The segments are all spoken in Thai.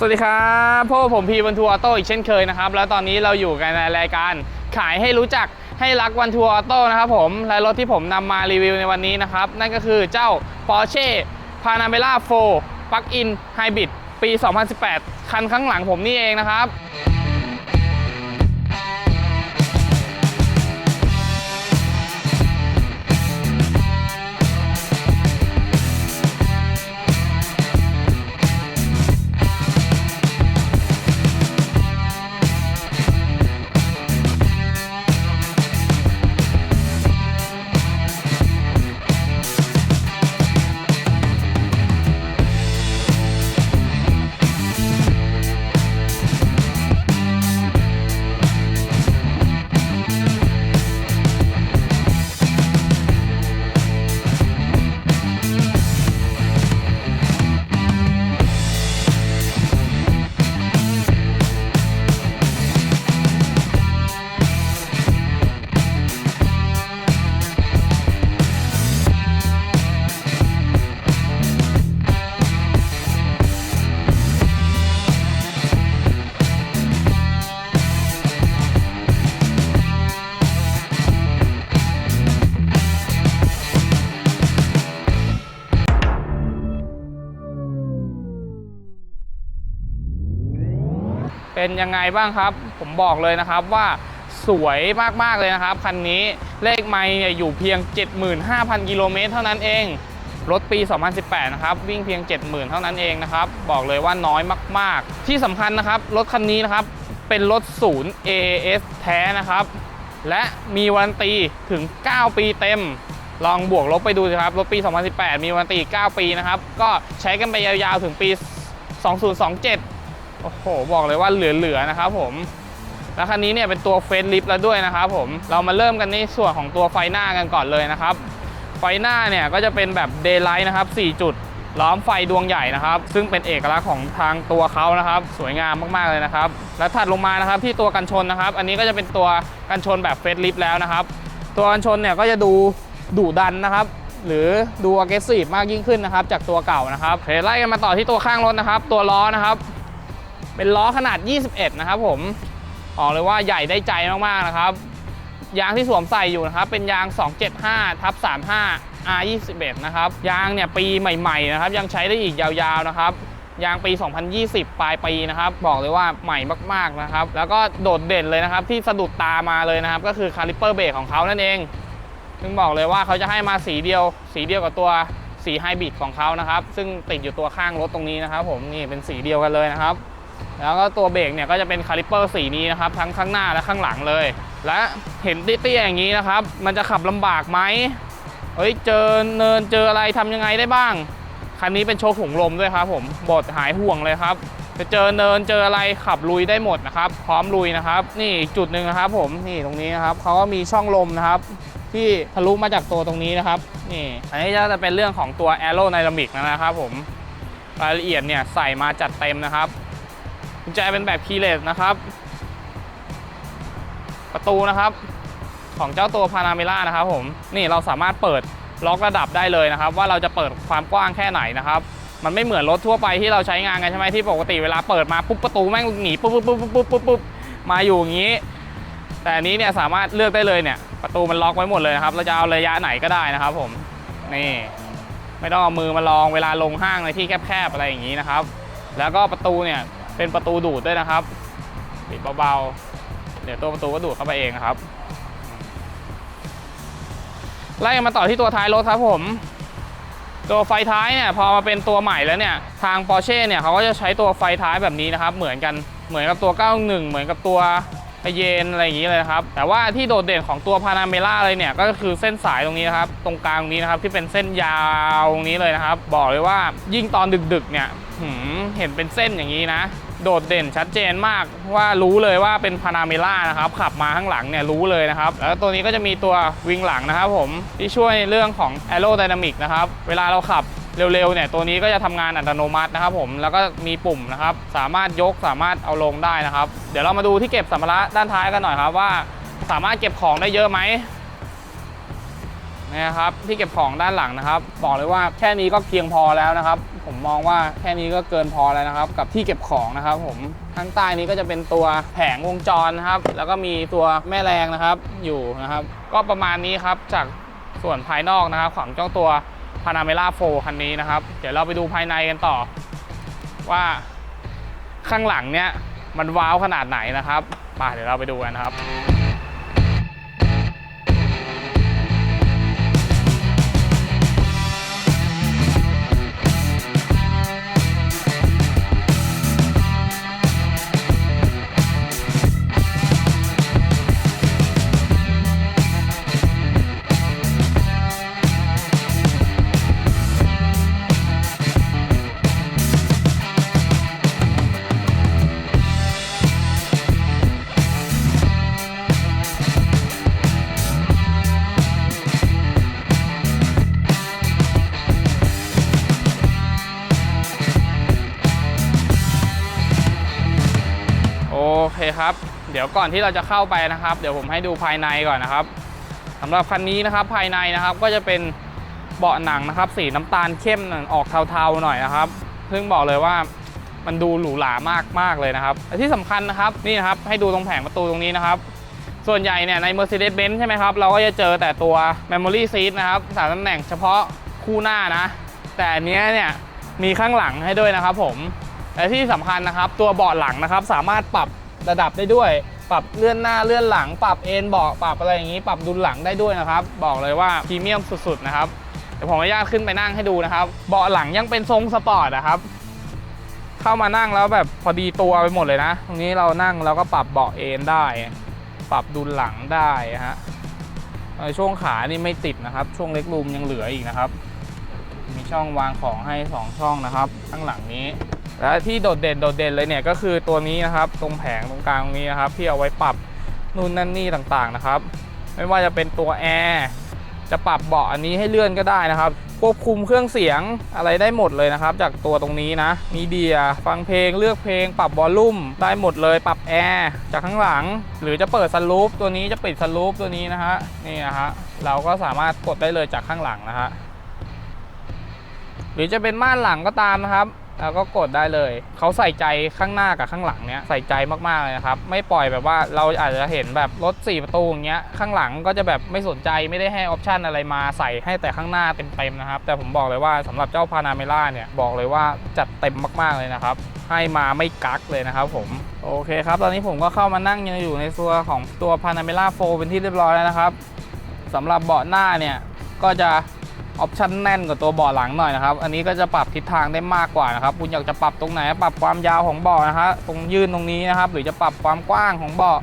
สวัสดีครับพวกผมพีวันทัวร์ออโต้อีกเช่นเคยนะครับ แล้วตอนนี้เราอยู่กันในรายการขายให้รู้จักให้รักวันทัวร์ออโต้นะครับผมและรถที่ผมนำมารีวิวในวันนี้นะครับ นั่นก็คือเจ้า Porsche Panamera 4 Plug-in Hybrid ปี 2018 คันข้างหลังผมนี่เองนะครับ เป็นยังไงบ้างครับ ผมบอกเลยนะครับว่าสวยมากๆเลยนะครับ คันนี้เลขไม่อยู่เพียง 75,000 กิโลเมตรเท่านั้นเอง รถปี 2018 นะครับ วิ่งเพียง 70,000 เท่านั้นเองนะครับ บอกเลยว่าน้อยมาก ๆ ที่สำคัญนะครับ รถคันนี้นะครับ เป็นรถศูนย์ A.S แท้นะครับ และมีวันตีถึง 9 ปีเต็ม ลองบวกลบไปดูสิครับ รถปี 2018 มีวันตี 9 ปีนะครับ ก็ใช้กันไปยาวๆ ถึงปี 2027 โอ้โห บอกเลยว่าเหลือๆนะครับผมแล้วคันนี้เนี่ยเป็นตัวเฟซลิฟแล้วด้วยนะครับผม เรามาเริ่มกันในส่วนของตัวไฟหน้ากันก่อนเลยนะครับ ไฟหน้าเนี่ยก็จะเป็นแบบเดย์ไลท์นะครับ 4 จุด ล้อมไฟดวงใหญ่นะครับ ซึ่งเป็นเอกลักษณ์ของทางตัวเขานะครับ สวยงามมากๆเลยนะครับ แล้วถัดลงมานะครับที่ตัวกันชนนะครับ อันนี้ก็จะเป็นตัวกันชนแบบเฟซลิฟแล้วนะครับ ตัวกันชนเนี่ยก็จะดูดุดันนะครับ หรือดู aggressive มากยิ่งขึ้นนะครับ จากตัวเก่านะครับโอเคไล่กันมาต่อที่ตัวข้างรถนะครับ ตัวล้อนะครับ เป็นล้อขนาด 21 นะครับผมบอกเลยว่าใหญ่ได้ใจมากๆนะครับ ยางที่สวมใส่อยู่นะครับ เป็นยาง 275ทับ35 R21 นะครับ ยางเนี่ยปีใหม่ๆนะครับ ยังใช้ได้อีกยาวๆนะครับยางปี 2020 ปลายปีนะครับ บอกเลยว่าใหม่มากๆนะครับ แล้วก็โดดเด่นเลยนะครับ ที่สะดุดตามาเลยนะครับ ก็คือคาลิปเปอร์เบรกของเขานั่นเองซึ่งบอกเลยว่าเขาจะให้มาสีเดียว สีเดียวกับตัวสีไฮบริดของเขานะครับ ซึ่งติดอยู่ตัวข้างรถตรงนี้นะครับ ผมนี่เป็นสีเดียวกันเลยนะครับ แล้วก็ตัวเบรกเนี่ยก็จะเป็นคาลิปเปอร์สีนี้นะครับทั้งข้างหน้าและข้างหลังเลย และเห็นเตี้ยๆอย่างนี้นะครับ มันจะขับลำบากไหมเฮ้ยเจอเนินเจออะไรทำยังไงได้บ้าง คันนี้เป็นโชว์ถุงลมด้วยครับผมบดหายห่วงเลยครับจะเจอเนินเจออะไรขับลุยได้หมดนะครับ พร้อมลุยนะครับ นี่จุดหนึ่งนะครับผมนี่ตรงนี้นะครับเขาก็มีช่องลมนะครับ ที่ทะลุมาจากตัวตรงนี้นะครับนี่อันนี้จะเป็นเรื่องของตัว a e r o d y n a m i c นะครับผมรายละเอียดเนี่ยใส่มาจัดเต็มนะครับ กุญแจเป็นแบบคีย์เลสนะครับ ประตูนะครับ ของเจ้าตัวพานาเมล่านะครับผมนี่เราสามารถเปิดล็อกระดับได้เลยนะครับ ว่าเราจะเปิดความกว้างแค่ไหนนะครับมันไม่เหมือนรถทั่วไปที่เราใช้งานกันใช่ไหมที่ปกติเวลาเปิดมาปุ๊บประตูแม่งหนีปุ๊บปุ๊บปุ๊บปุ๊บปุ๊บปุ๊บมาอยู่อย่างนี้ แต่อันนี้เนี่ยสามารถเลือกได้เลยเนี่ยประตูมันล็อกไว้หมดเลยนะครับ เราจะเอาระยะไหนก็ได้นะครับ ผมนี่ไม่ต้องเอามือมาลองเวลาลงห้างในที่แคบๆอะไรอย่างนี้นะครับ แล้วก็ประตูเนี่ย เป็นประตูดูดด้วยนะครับปิดเบาๆเดี๋ยวตัวประตูก็ดูดเข้าไปเองนะครับ ไล่มาต่อที่ตัวท้ายรถครับผม ตัวไฟท้ายเนี่ยพอมาเป็นตัวใหม่แล้วเนี่ยทาง Porsche เนี่ยเขาก็จะใช้ตัวไฟท้ายแบบนี้นะครับ เหมือนกันเหมือนกับตัว 91 เหมือนกับตัวเยนอะไรอย่างนี้เลยนะครับ แต่ว่าที่โดดเด่นของตัวพานาเมล่าเลยเนี่ยก็คือเส้นสายตรงนี้นะครับ ตรงกลางตรงนี้นะครับที่เป็นเส้นยาวตรงนี้เลยนะครับ บอกเลยว่ายิ่งตอนดึกๆเนี่ยเห็นเป็นเส้นอย่างนี้นะ โดดเด่นชัดเจนมากว่ารู้เลยว่าเป็นพานาเมล่านะครับขับมาข้างหลังเนี่ยรู้เลยนะครับ แล้วตัวนี้ก็จะมีตัววิงหลังนะครับผมที่ช่วยเรื่องของ aerodynamic นะครับเวลาเราขับเร็วๆเนี่ยตัวนี้ก็จะทำงานอัตโนมัตินะครับผมแล้วก็มีปุ่มนะครับสามารถยกสามารถเอาลงได้นะครับ เดี๋ยวเรามาดูที่เก็บสัมภาระด้านท้ายกันหน่อยครับว่า สามารถเก็บของได้เยอะไหม นะครับที่เก็บของด้านหลังนะครับบอกเลยว่าแค่นี้ก็เพียงพอแล้วนะครับ ผมมองว่าแค่นี้ก็เกินพอแล้วนะครับ กับที่เก็บของนะครับ ผมข้างใต้นี้ก็จะเป็นตัวแผงวงจรนะครับ แล้วก็มีตัวแม่แรงนะครับอยู่นะครับ ก็ประมาณนี้ครับจากส่วนภายนอกนะครับ ของเจ้าตัว Panamera 4คันนี้นะครับ เดี๋ยวเราไปดูภายในกันต่อ ว่าข้างหลังเนี่ยมันว้าวขนาดไหนนะครับมาเดี๋ยวเราไปดูกันนะครับ เครับ เดี๋ยวก่อนที่เราจะเข้าไปนะครับ เดี๋ยวผมให้ดูภายในก่อนนะครับสำหรับคันนี้นะครับภายในนะครับก็จะเป็นเบาะหนังนะครับ สีน้ำตาลเข้มออกเทาๆหน่อยนะครับ ซึ่งบอกเลยว่ามันดูหรูหรามากมากเลยนะครับที่สำคัญนะครับนี่นะครับให้ดูตรงแผงประตูตรงนี้นะครับ ส่วนใหญ่เนี่ยใน Mercedes-Benz ใช่ไหมครับ เราก็จะเจอแต่ตัว Memory Seat นะครับสามตำแหน่งเฉพาะคู่หน้านะ แต่อันเนี้ยเนี่ยมีข้างหลังให้ด้วยนะครับผมและที่สำคัญนะครับ ตัวเบาะหลังนะครับ สามารถปรับ ระดับได้ด้วย ปรับเลื่อนหน้าเลื่อนหลัง ปรับเอนเบาะปรับอะไรอย่างนี้ ปรับดุลหลังได้ด้วยนะครับ บอกเลยว่าพรีเมียมสุดๆนะครับเดี๋ยวผมอนุญาตขึ้นไปนั่งให้ดูนะครับ เบาะหลังยังเป็นทรงสปอร์ตนะครับ เข้ามานั่งแล้วแบบพอดีตัวไปหมดเลยนะ ตรงนี้เรานั่งเราก็ปรับเบาะเอนได้ ปรับดุลหลังได้ฮะช่วงขานี่ไม่ติดนะครับ ช่วงเล็กรูมยังเหลืออีกนะครับ มีช่องวางของให้ 2 ช่องนะครับ ข้างหลังนี้ และที่โดดเด่นโดดเด่นเลยเนี่ยก็คือตัวนี้นะครับตรงแผงตรงกลางตรงนี้นะครับที่เอาไว้ปรับนู่นนั่นนี่ต่างๆนะครับ ไม่ว่าจะเป็นตัวแอร์จะปรับเบาะอันนี้ให้เลื่อนก็ได้นะครับ ควบคุมเครื่องเสียงอะไรได้หมดเลยนะครับ จากตัวตรงนี้นะ มีเดียฟังเพลงเลือกเพลง ปรับวอลลุ่มได้หมดเลย ปรับแอร์จากข้างหลัง หรือจะเปิดสลูปตัวนี้จะปิดสลูปตัวนี้นะฮะนี่นะฮะเราก็สามารถกดได้เลยจากข้างหลังนะฮะ หรือจะเป็นม่านหลังก็ตามนะครับแล้วก็กดได้เลย เขาใส่ใจข้างหน้ากับข้างหลังเนี้ยใส่ใจมากๆเลยนะครับ ไม่ปล่อยแบบว่าเราอาจจะเห็นแบบรถ 4 ประตูอย่างเงี้ยข้างหลังก็จะแบบไม่สนใจไม่ได้ให้ออปชันอะไรมาใส่ให้แต่ข้างหน้าเต็มๆนะครับ แต่ผมบอกเลยว่าสำหรับเจ้าพานาเมล่าเนี่ยบอกเลยว่าจัดเต็มมากๆเลยนะครับ ให้มาไม่กักเลยนะครับผม โอเคครับ ตอนนี้ผมก็เข้ามานั่งอยู่ในตัวของตัวพานาเมล่าโฟเป็นที่เรียบร้อยแล้วนะครับสำหรับเบาะหน้าเนี่ยก็จะ ออปชันแน่นกว่าตัวเบาะหลังหน่อยนะครับ อันนี้ก็จะปรับทิศทางได้มากกว่านะครับ คุณอยากจะปรับตรงไหน ปรับความยาวของเบาะนะฮะตรงยื่นตรงนี้นะครับ หรือจะปรับความกว้างของเบาะ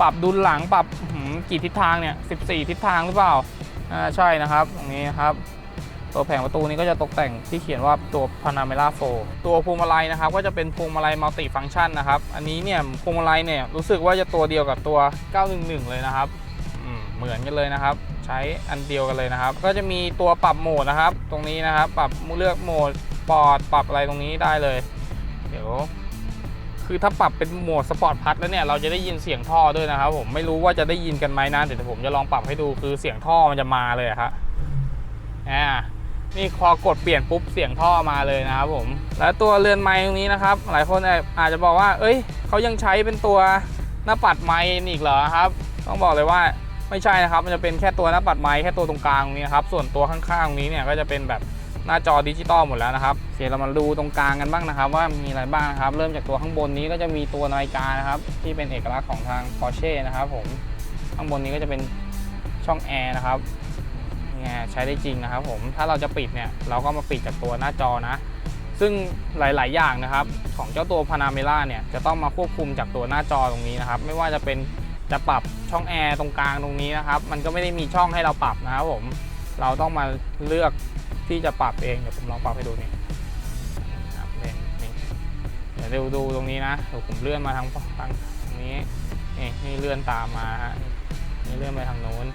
ปรับดุลหลัง ปรับหืมกี่ทิศทางเนี่ย14 ทิศทางหรือเปล่า อ่า ใช่นะครับ ตรงนี้นครับตัวแผงประตูนี้ก็จะตกแต่งที่เขียนว่าตัว Panamera 4ตัวพวงมาลัยนะครับ ก็จะเป็นพวงมาลัยมัลติฟังชันนะครับ อันนี้เนี่ยพวงมาลัยเนี่ยรู้สึกว่าจะตัวเดียวกับตัว 911 เลยนะครับอืมเหมือนกันเลยนะครับ ช้อันเดียวกันเลยนะครับ ก็จะมีตัวปรับโหมดนะครับ ตรงนี้นะครับ ปรับเลือกโหมดสปอร์ตปรับอะไรตรงนี้ได้เลย เดี๋ยว คือถ้าปรับเป็นโหมดสปอร์ตพัดแล้วเนี่ยเราจะได้ยินเสียงท่อด้วยนะครับ ผมไม่รู้ว่าจะได้ยินกันไหมนะเดี๋ยวผมจะลองปรับให้ดูคือเสียงท่อมันจะมาเลยอะครับอ่านี่พอกดเปลี่ยนปุ๊บเสียงท่อมาเลยนะครับผม แล้วตัวเรือนไม้ตรงนี้นะครับ หลายคนอาจจะบอกว่า เอ้ยเขายังใช้เป็นตัวหน้าปัดไม้อีกเหรอครับ ต้องบอกเลยว่า ไม่ใช่นะครับมันจะเป็นแค่ตัวหน้าปัดไม้แค่ตัวตรงกลางตรงนี้นะครับส่วนตัวข้างๆตรงนี้เนี่ยก็จะเป็นแบบหน้าจอดิจิตอลหมดแล้วนะครับโอเคเรามาดูตรงกลางกันบ้างนะครับ ว่ามีอะไรบ้างนะครับ เริ่มจากตัวข้างบนนี้ก็จะมีตัวนาฬิกานะครับ ที่เป็นเอกลักษณ์ของทาง Porsche นะครับผมข้างบนนี้ก็จะเป็นช่องแอร์นะครับเนี่ยใช้ได้จริงนะครับผมถ้าเราจะปิดเนี่ยเราก็มาปิดจากตัวหน้าจอนะ ซึ่งหลาย ๆ อย่างนะครับ ของเจ้าตัว Panamera เนี่ยจะต้องมาควบคุมจากตัวหน้าจอตรงนี้นะครับ ไม่ว่าจะเป็น จะปรับช่องแอร์ตรงกลางตรงนี้นะครับ มันก็ไม่ได้มีช่องให้เราปรับนะครับผม เราต้องมาเลือกที่จะปรับเอง เดี๋ยวผมลองปรับให้ดูนี่ครับนี่เดี๋ยวดูดูตรงนี้นะ เดี๋ยวผมเลื่อนมาทางทางตรงนี้ นี่นี่เลื่อนตามมาฮะ นี่เลื่อนไปทางโน้น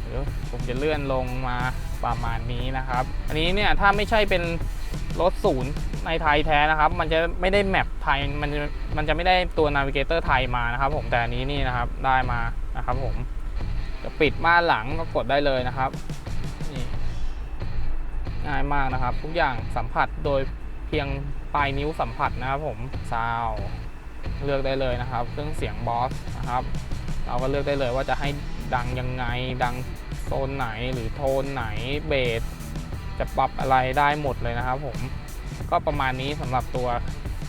เดี๋ยวผมจะเลื่อนลงมาประมาณนี้นะครับ อันนี้เนี่ยถ้าไม่ใช่เป็นรถศูนย์ ในไทยแท้นะครับ มันจะไม่ได้แมปไทยมันจะมันจะไม่ได้ตัวนาวิเกเตอร์ไทยมานะครับผมแต่อันนี้นี่นะครับได้มานะครับผมจะปิดม่านหลังก็กดได้เลยนะครับนี่ง่ายมากนะครับ ทุกอย่างสัมผัสโดยเพียงปลายนิ้วสัมผัสนะครับผมซาวเลือกได้เลยนะครับเครื่องเสียงบอสนะครับเราก็เลือกได้เลยว่าจะให้ดังยังไงดังโซนไหนหรือโทนไหนเบสจะปรับอะไรได้หมดเลยนะครับผม ก็ประมาณนี้สำหรับตัว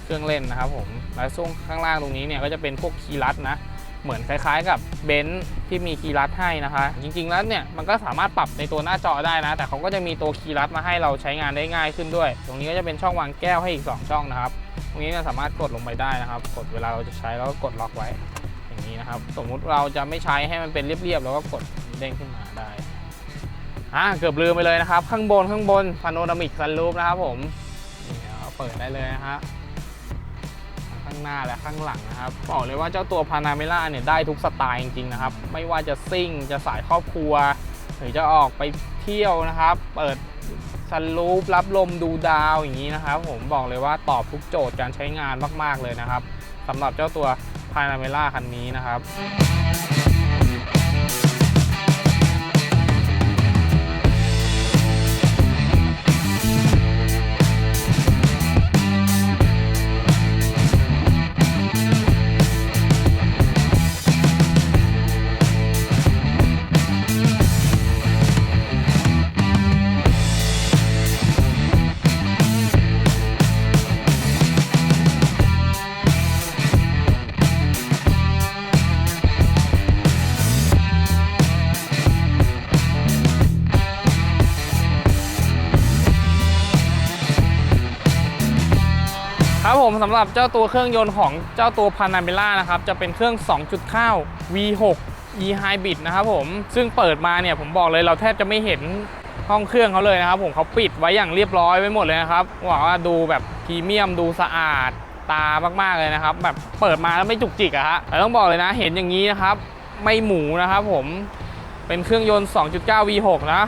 เครื่องเล่นนะครับผมและช่วงข้างล่างตรงนี้เนี่ยก็จะเป็นพวกคีย์ลัดนะเหมือนคล้ายๆ กับเบนซ์ที่มีคีย์ลัดให้นะคะ จริงๆแล้วเนี่ยมันก็สามารถปรับในตัวหน้าจอได้นะ แต่เขาก็จะมีตัวคีย์ลัดมาให้เราใช้งานได้ง่ายขึ้นด้วย ตรงนี้ก็จะเป็นช่องวางแก้วให้อีก 2 ช่องนะครับ ตรงนี้เนี่ยสามารถกดลงไปได้นะครับ กดเวลาเราจะใช้แล้วก็กดล็อกไว้อย่างนี้นะครับ สมมุติเราจะไม่ใช้ให้มันเป็นเรียบๆแล้วก็กดเด้งขึ้นมาได้อ่าเกือบลืมไปเลยนะครับ ข้างบนข้างบนพาโนรามิกซันรูฟนะครับผม เปิดได้เลยนะฮะข้างหน้าและข้างหลังนะครับบอกเลยว่าเจ้าตัวพานาเมล่าเนี่ยได้ทุกสไตล์จริงๆนะครับ ไม่ว่าจะซิ่งจะสายครอบครัว หรือจะออกไปเที่ยวนะครับ เปิดซันรูปรับลมดูดาวอย่างนี้นะครับ ผมบอกเลยว่าตอบทุกโจทย์การใช้งานมากๆเลยนะครับสำหรับเจ้าตัวพานาเมล่าคันนี้นะครับ สำหรับเจ้าตัวเครื่องยนต์ของเจ้าตัว Panamera นะครับจะเป็นเครื่อง 2.9 V6 e Hybrid นะครับผมซึ่งเปิดมาเนี่ยผมบอกเลยเราแทบจะไม่เห็นห้องเครื่องเขาเลยนะครับ ผมเขาปิดไว้อย่างเรียบร้อยไว้หมดเลยนะครับหวังว่าดูแบบพรีเมียมดูสะอาดตามากๆเลยนะครับ แบบเปิดมาแล้วไม่จุกจิกอะฮะแต่ต้องบอกเลยนะเห็นอย่างนี้นะครับ ไม่หมูนะครับผมเป็นเครื่องยนต์ 2.9 V6 นะ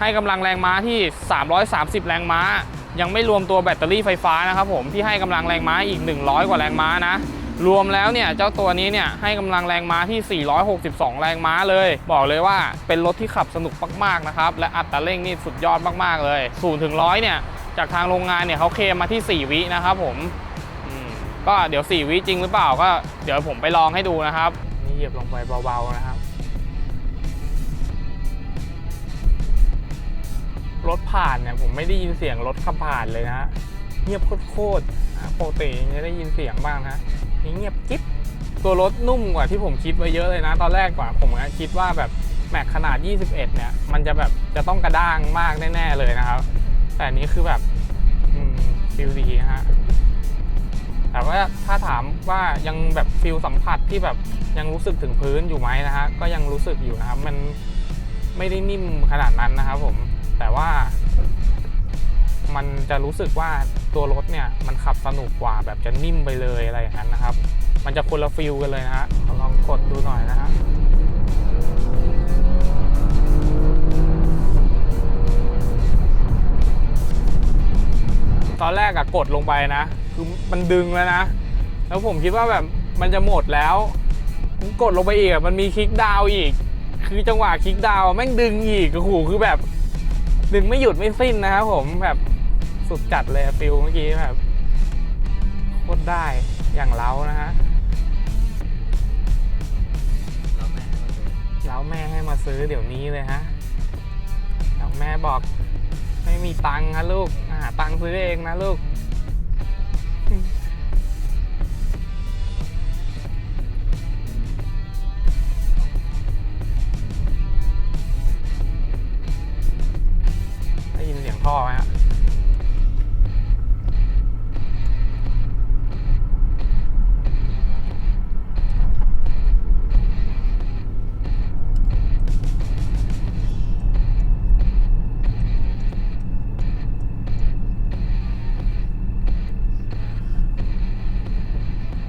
ให้กำลังแรงม้าที่ 330 แรงม้า ยังไม่รวมตัวแบตเตอรี่ไฟฟ้านะครับผมที่ให้กำลังแรงม้าอีก 100 กว่าแรงม้านะ รวมแล้วเนี่ยเจ้าตัวนี้เนี่ยให้กำลังแรงม้าที่ 462 แรงม้าเลย บอกเลยว่าเป็นรถที่ขับสนุกมากๆนะครับและอัตราเร่งนี่สุดยอดมากๆเลย0ถึง100เนี่ยจากทางโรงงานเนี่ยเขาเคลมมาที่ 4 วินะครับผมอืมก็เดี๋ยว 4 วิจริงหรือเปล่าก็เดี๋ยวผมไปลองให้ดูนะครับนี่เหยียบลงไปเบาๆนะครับ รถผ่านเนี่ยผมไม่ได้ยินเสียงรถขับผ่านเลยนะฮะเงียบโคตรๆปกติจะได้ยินเสียงบ้างนะนี่เงียบกิ๊บตัวรถนุ่มกว่าที่ผมคิดไว้เยอะเลยนะ ตอนแรกกว่าผมคิดว่าแบบแม็กขนาด 21 เนี่ย มันจะแบบจะต้องกระด้างมากแน่ๆเลยนะครับ แต่นี้คือแบบฟิลดีฮะแต่ว่าถ้าถามว่ายังแบบฟิลสัมผัสที่แบบยังรู้สึกถึงพื้นอยู่ไหมนะฮะก็ยังรู้สึกอยู่นะครับ มันไม่ได้นิ่มขนาดนั้นนะครับผม แต่ว่า มันจะรู้สึกว่าตัวรถเนี่ยมันขับสนุกกว่าแบบจะนิ่มไปเลยอะไรอย่างนั้นนะครับ มันจะคนละฟิลกันเลยนะฮะลองกดดูหน่อยนะฮะตอนแรกอะกดลงไปนะ คือมันดึงแล้วนะ แล้วผมคิดว่าแบบมันจะหมดแล้วกดลงไปอีกมันมีคลิกดาวอีก คือจังหวะคลิกดาวแม่งดึงอีกโอ้โหคือแบบ ดึงไม่หยุดไม่สิ้นนะครับผมแบบสุดจัดเลยฟิลเมื่อกี้แบบโคตรได้อย่างเล้านะฮะเล้าแม่ให้มาซื้อเดี๋ยวนี้เลยฮะแล้วแม่บอกไม่มีตังค์นะลูกหาตังค์ซื้อเองนะลูก ท่อไหมฮะ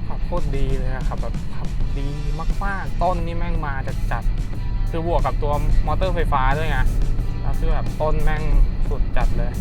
ขับโคตรดีเลยอะขับแบบขับดีมากๆ ต้นนี่แม่งมาจัดจัดๆคือบวกกับตัวมอเตอร์ไฟฟ้าด้วยไงแล้วคือแบบต้นแม่ง สุดจัดเลย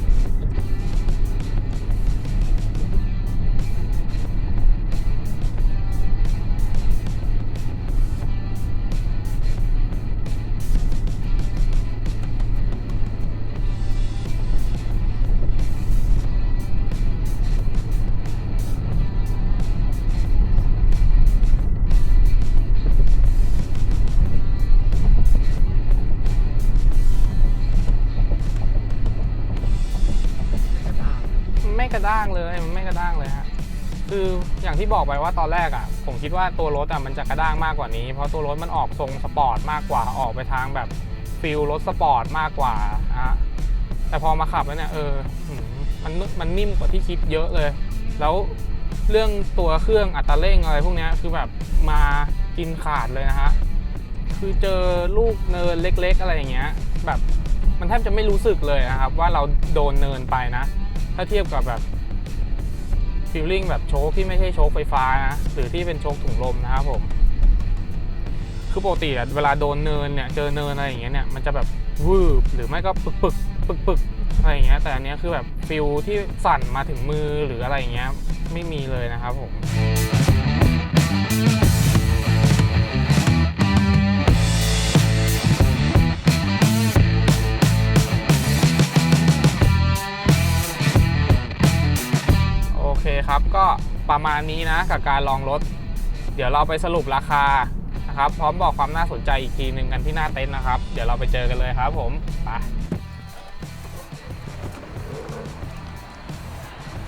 เลยมันไม่กระด้างเลยฮะคืออย่างที่บอกไปว่าตอนแรกอะ ผมคิดว่าตัวรถอะมันจะกระด้างมากกว่านี้ เพราะตัวรถมันออกทรงสปอร์ตมากกว่าออกไปทางแบบฟิลรถสปอร์ตมากกว่าฮะแต่พอมาขับแล้วเนี่ยเออมันมันนิ่มกว่าที่คิดเยอะเลย แล้วเรื่องตัวเครื่องอัตราเร่งอะไรพวกนี้คือแบบมากินขาดเลยนะฮะคือเจอลูกเนินเล็ก ๆ อะไรอย่างเงี้ย แบบมันแทบจะไม่รู้สึกเลยนะครับ ว่าเราโดนเนินไปนะ ถ้าเทียบกับแบบ ฟิลลิ่งแบบโชคที่ไม่ใช่โชคไฟฟ้านะหรือที่เป็นโชคถุงลมนะครับผมคือปกติเวลาโดนเนินเนี่ยเจอเนินอะไรอย่างเงี้ยเนี่ยมันจะแบบวืบหรือไม่ก็ปึกปึกปึกปึกอะไรอย่างเงี้ยแต่อันนี้คือแบบฟิลที่สั่นมาถึงมือหรืออะไรอย่างเงี้ยไม่มีเลยนะครับผม อเคครับ ก็ประมาณนี้นะกับการลองรถ เดี๋ยวเราไปสรุปราคานะครับ พร้อมบอกความน่าสนใจอีกทีหนึ่งกันที่หน้าเต็นท์นะครับ เดี๋ยวเราไปเจอกันเลยครับผมไป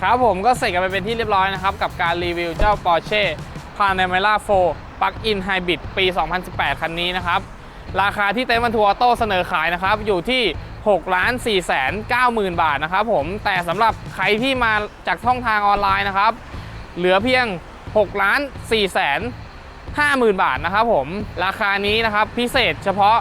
ครับผมก็เสร็จกันไปเป็นที่เรียบร้อยนะครับ กับการรีวิวเจ้า Porsche Panamera 4 Plug-in Hybrid ปี 2018 คันนี้นะครับ ราคาที่เต็นท์บรรทุกออโต้เสนอขายนะครับ อยู่ที่ 6ล้าน4แสน9หมื่นบาทนะครับผมแต่สำหรับใครที่มาจากช่องทางออนไลน์นะครับ เหลือเพียง6ล้าน4แสน5หมื่นบาทนะครับผมราคานี้นะครับพิเศษเฉพาะ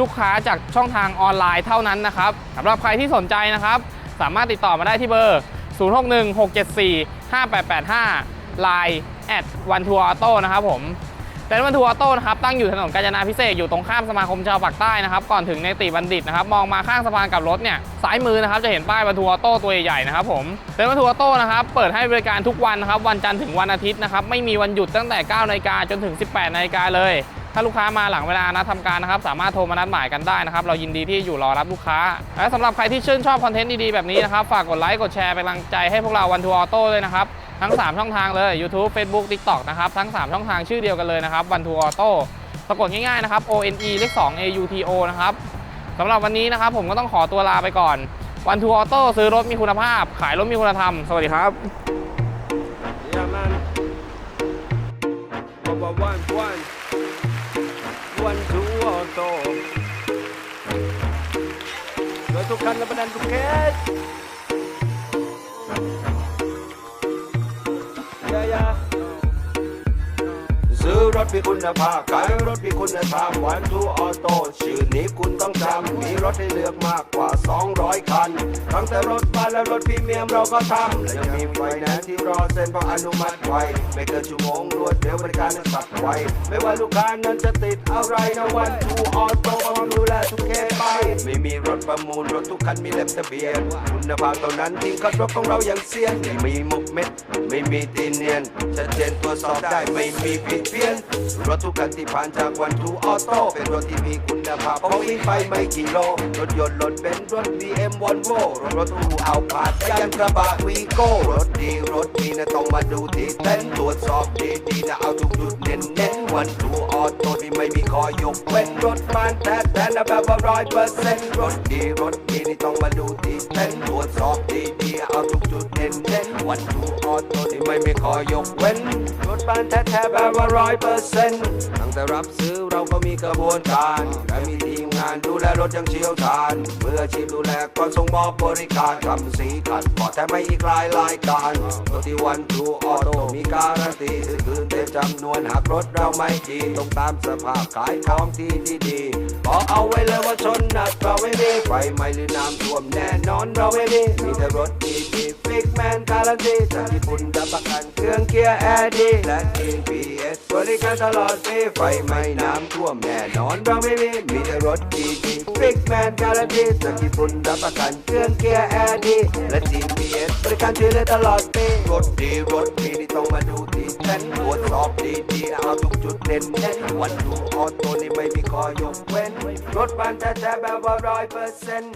ลูกค้าจากช่องทางออนไลน์เท่านั้นนะครับสำหรับใครที่สนใจนะครับ สามารถติดต่อมาได้ที่เบอร์ 0616745885 Line แอดวันทัวร์ออโต้นะครับผม เต็นท์บรรทุกออโต้นะครับตั้งอยู่ถนนกาญจนาพิเศษอยู่ตรงข้ามสมาคมชาวปากใต้นะครับก่อนถึงเนติบัณฑิตนะครับมองมาข้างสะพานกับรถเนี่ยซ้ายมือนะครับจะเห็นป้ายบรรทุกออโต้ตัวใหญ่ๆนะครับผมเต็นท์บรรทุกออโต้นะครับเปิดให้บริการทุกวันนะครับวันจันทร์ถึงวันอาทิตย์นะครับไม่มีวันหยุดตั้งแต่9นาฬิกาจนถึง 18นาฬิกาเลย ถ้าลูกค้ามาหลังเวลานะทำการนะครับสามารถโทรมานัดหมายกันได้นะครับเรายินดีที่อยู่รอรับลูกค้า และสำหรับใครที่ชื่นชอบคอนเทนต์ดีๆแบบนี้นะครับฝากกดไลค์กดแชร์เป็นกำลังใจให้พวกเราวันทัวร์ออโต้ด้วยนะครับทั้ง 3 ช่องทางเลย YouTube Facebook TikTok นะครับทั้ง 3 ช่องทางชื่อเดียวกันเลยนะครับวันทัวร์ออโต้สะกดง่ายๆนะครับ O N E เลข2 A U T O นะครับสำหรับวันนี้นะครับผมก็ต้องขอตัวลาไปก่อนวันทัวร์ออโต้ซื้อรถมีคุณภาพ ขายรถมีคุณธรรม สวัสดีครับ Yeah, man. One, one, one, one. One, two, auto. รถ ถมีคุณภาพขายรถมีคุณธรรมวันทูออโต้ชื่อนี้คุณต้องจำมีรถให้เลือกมากกว่า 200 คันตั้งแต่รถบ้านและรถพรีเมียมเราก็ทำและยังมีไฟแนนซ์ที่รอเซ็นเพราะอนุมัติไวไม่เกินชั่วโมงรวดเร็วบริการนั้นสับไวไม่ว่าลูกค้านั้นจะติดอะไรนะวันทูออโต้พร้อมดูแลทุกเคสไปไม่มีรถประมูลรถทุกคันมีเล่มทะเบียนคุณภาพเท่านั้นที่ขับรถของเราอย่างเซียนไม่มีมุกเม็ดไม่มีตีเนียนชัดเจนตรวจสอบได้ไม่มีผิดเพี้ยนรถทุกคันที่ผ่านจากวันทูออโต้เป็นรถที่มีคุณภาพเพราะวิ่งไปไม่กี่โล รถยนต์รถเบนซ์รถบีเอ็มวอลโวรถตู้เอาผาดยันกระบะวีโก้รถดีรถดีนะต้องมาดูที่เต้นตรวจสอบดีดีๆนะเอาทุกจุดเน้นเน้นวันทูออโต้ที่ไม่มีคอยกเว้นรถบ้านแท้แท้นะแบบว่าร้อยเปอร์เซ็นต์รถดีรถดีนี่ต้องมาดูที่เต้นตรวจสอบดีดีๆเอาทุกจุดเน้นเน้นวันทูออโต้ที่ไม่มีคอยกเว้นรถบ้านแท้แท้ๆแบบว่าร้อยเปอร์เซ็นตั้งแต่รับซื้อเราก็มีกระบวนการและมีทีมงานดูแลรถอย่างเชี่ยวชาญเมื่อชีพดูแลก่อนส่งมอบบริการทำสีขัดปอดแต่ไม่อีกลายรายการรถที่วันทูออโต้มีการันตีซื้อคืนเต็มจำนวนหากรถเราไม่ดีต้องตามสภาพขายของที่ดีๆบอกเอาไว้เลยว่าชนหนักเราไม่มีไฟไหม้หรือน้ำท่วมแน่นอนเราไม่มีมีแต่รถดีๆ แมนการันตีจากญี่ปุ่นรับประกันเครื่องเกียร์แอร์ดีและ GPS บริการตลอดปีไฟไหม้น้ำท่วมแน่นอนเราไม่มีมีแต่รถดีๆฟิกแมนการันตีจากญี่ปุ่นรับประกันเครื่องเกียร์แอร์ดีและ GPS บริการช่วยเหลือตลอดปีรถดีรถดีนี่ต้องมาดูที่เต้นตรวจสอบดีๆเอาทุกจุดเด่นเน้นวันดูออโต้นี่ไม่มีคอยกเว้นรถบ้านแท้ๆแบบว่าร้อยเปอร์เซ็นต์